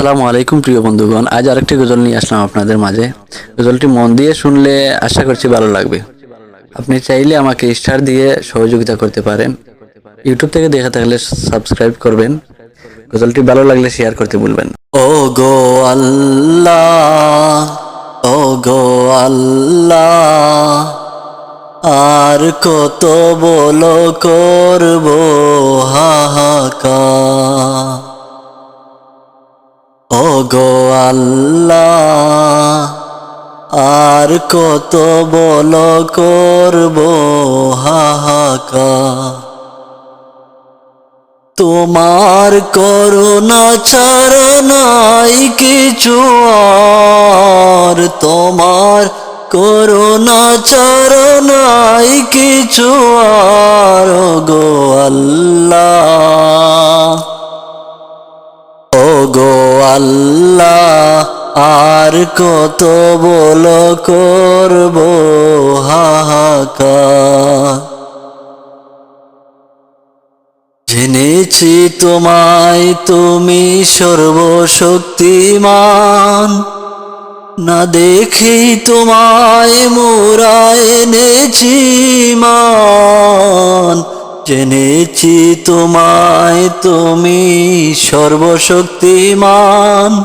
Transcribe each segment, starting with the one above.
আসসালামু আলাইকুম, প্রিয় বন্ধুগণ। আজ আরেকটি গজল নিয়ে আসলাম আপনাদের মাঝে। গজলটি মন দিয়ে শুনলে আশা করছি ভালো লাগবে। আপনি চাইলে আমাকে স্টার দিয়ে সহযোগিতা করতে পারেন। ইউটিউব থেকে দেখে থাকলে সাবস্ক্রাইব করবেন। গজলটি ভালো লাগলে শেয়ার করতে ভুলবেন ও গো আল্লাহ ও গো আল্লাহ, আর কত বলো করব হাহাকার। গো আল্লাহ, আর কত বল করব হাহাকার তোমার করুণা ছাড়া নাই কিছু আর, তোমার করুণা ছাড়া নাই কিছু আর গো আল্লাহ। গো আল্লাহ, আর কত বল করব হাহাকার? জেনেছি তোমায় তুমি সর্বশক্তিমান। না দেখি তোমায় মোরা এনেছি মান। জেনেছি তোমায় তুমি সর্বশক্তিমান।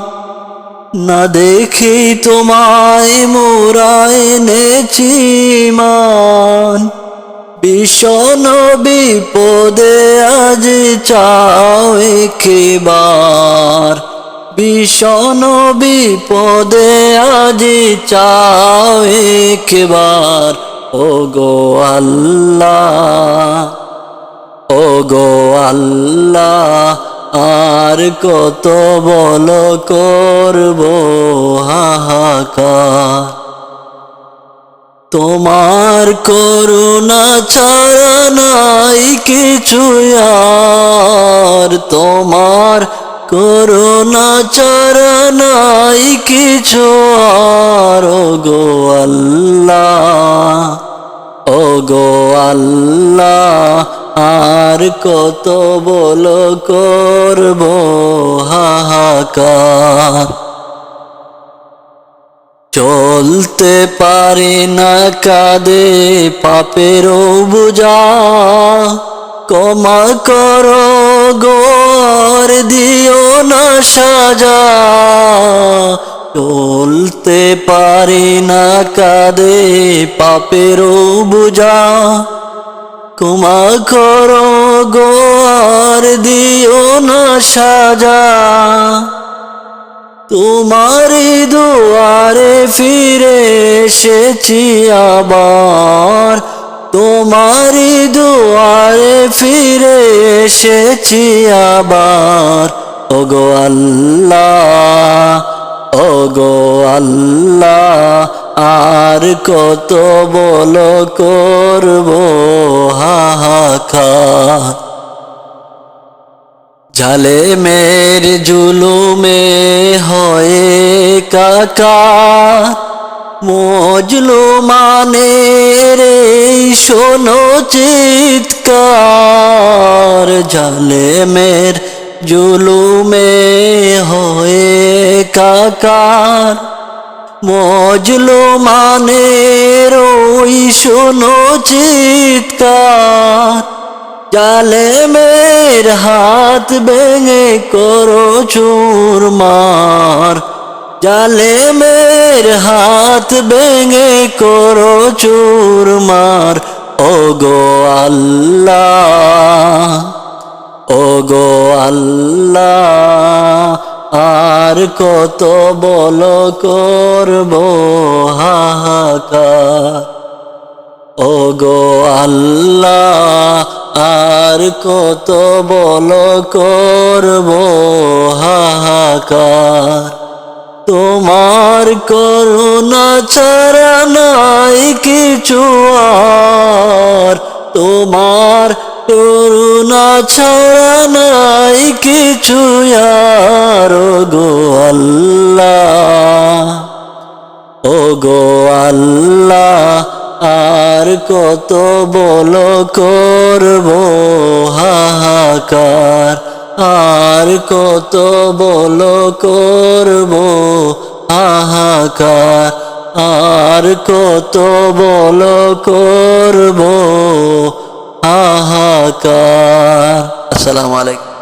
না দেখি তোমায় মোরা এনেছি মান। ভীষণ বিপদে আজ চাও একেবার। ভীষণ বিপদে আজ চাও একবার। ও গো আল্লাহ। ও গো আল্লাহ, আর কত বল করব হাহাকার। তোমার করুণা ছাড়া নাই কিছু আর। তোমার করুণা ছাড়া নাই কিছু আর। গো আল্লাহ ও আল্লাহ আর কত বল করব হাহাকার। চলতে পারে না কাদে পাপেরও বুঝা। কমা করো গোর দিও না সাজা। চলতে পারে না কাদে পাপেরও বুঝা। ক্ষমা করো গোয়ার দিও না সাজা। তোমারি দুয়ারে ফিরে এসেছি আবার। তোমারি দুয়ারে ফিরে এসেছি আবার। ওগো আল্লাহ ওগো আল্লাহ আর কত বল করব হাহাকার জালে মের জুলুমে হয়ে কাকা, মজলু মানে রে শোনো চিৎকার। জালে মের জুলুমে হয়ে কাকার মজলু মানে রই শোনো চিৎকার। জালে মের হাত ভেঙে করো চুরমার। জালে মের হাত ভেঙে করো চুরমার। ও গো আল্লাহ ও গো আল্লাহ। আর কত বল করব হাহাকার? ও গো আল্লাহ, আর কত বল করব হাহাকার? তোমার করুণা ছাড়া নাই কিছু আর। তোমার করুণা ছাড়া নাই কিছু আর। গো আল্লাহ, আর কত বল করব হাহাকার? আর কত বল করব হাহাকার? আর কত বল করব হাহাকার? আসসালামু আলাইকুম।